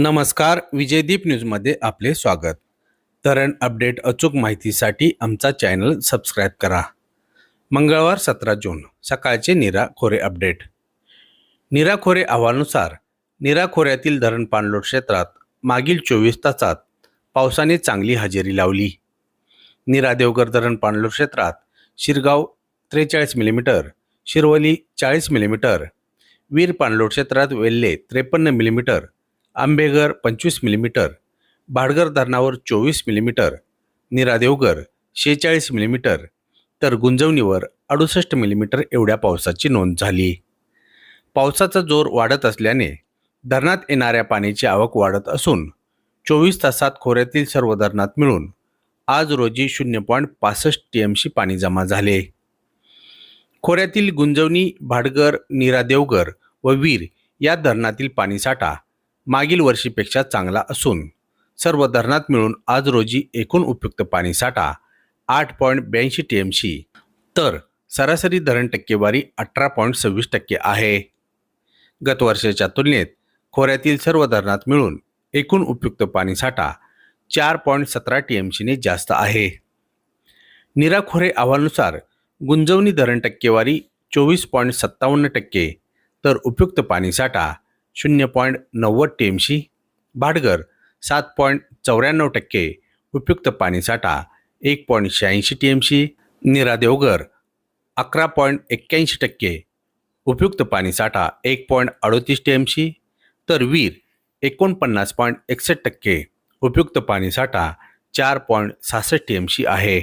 नमस्कार विजयदीप न्यूजमध्ये आपले स्वागत. धरण अपडेट अचूक माहितीसाठी आमचा चॅनल सबस्क्राईब करा. मंगळवार सतरा जून सकाळचे निरा खोरे अपडेट. निरा खोरे अहवालानुसार निरा खोऱ्यातील धरण पाणलोट क्षेत्रात मागील चोवीस तासात पावसाने चांगली हजेरी लावली. निरा देवगर धरण पाणलोट क्षेत्रात शिरगाव त्रेचाळीस मिलीमीटर शिरवली चाळीस मिलीमीटर वीर पाणलोट क्षेत्रात वेल्हे त्रेपन्न मिलीमीटर आंबेघर पंचवीस मिलीमीटर भाडगर धरणावर चोवीस मिलीमीटर निरादेवगर शेहेचाळीस मिलीमीटर तर गुंजवणीवर अडुसष्ट मिलीमीटर एवढ्या पावसाची नोंद झाली. पावसाचा जोर वाढत असल्याने धरणात येणाऱ्या पाण्याची आवक वाढत असून चोवीस तासात खोऱ्यातील सर्व धरणात मिळून आज रोजी शून्य पॉईंट पासष्ट टी एमशी पाणी जमा झाले. खोऱ्यातील गुंजवणी भाडगर निरादेवगर व वीर या धरणातील पाणीसाठा मागील वर्षीपेक्षा चांगला असून सर्व धरणात मिळून आज रोजी एकूण उपयुक्त पाणीसाठा आठ पॉईंट ब्याऐंशी टी एमशी तर सरासरी धरण टक्केवारी अठरा पॉईंट सव्वीस टक्के आहे. गत वर्षाच्या तुलनेत खोऱ्यातील सर्व धरणात मिळून एकूण उपयुक्त पाणीसाठा चार पॉईंट सतरा टी एमशीने जास्त आहे. निराखोरे खोरे अहवालानुसार गुंजवणी धरण टक्केवारी चोवीस पॉईंट सत्तावन्न टक्के तर उपयुक्त पाणीसाठा शून्य पॉईंट नव्वद टी एमशी भाटघर सात पॉईंट चौऱ्याण्णव टक्के उपयुक्त पाणीसाठा एक पॉईंट शहाऐंशी टी एमशी निरा देवगर अकरा पॉईंट एक्क्याऐंशी टक्के उपयुक्त पाणीसाठा एक पॉईंट अडोतीस टी एमशी तर वीर एकोणपन्नास पॉईंट एकसष्ट टक्के उपयुक्त पाणीसाठा चार पॉईंट सहासष्ट टी एमशी आहे.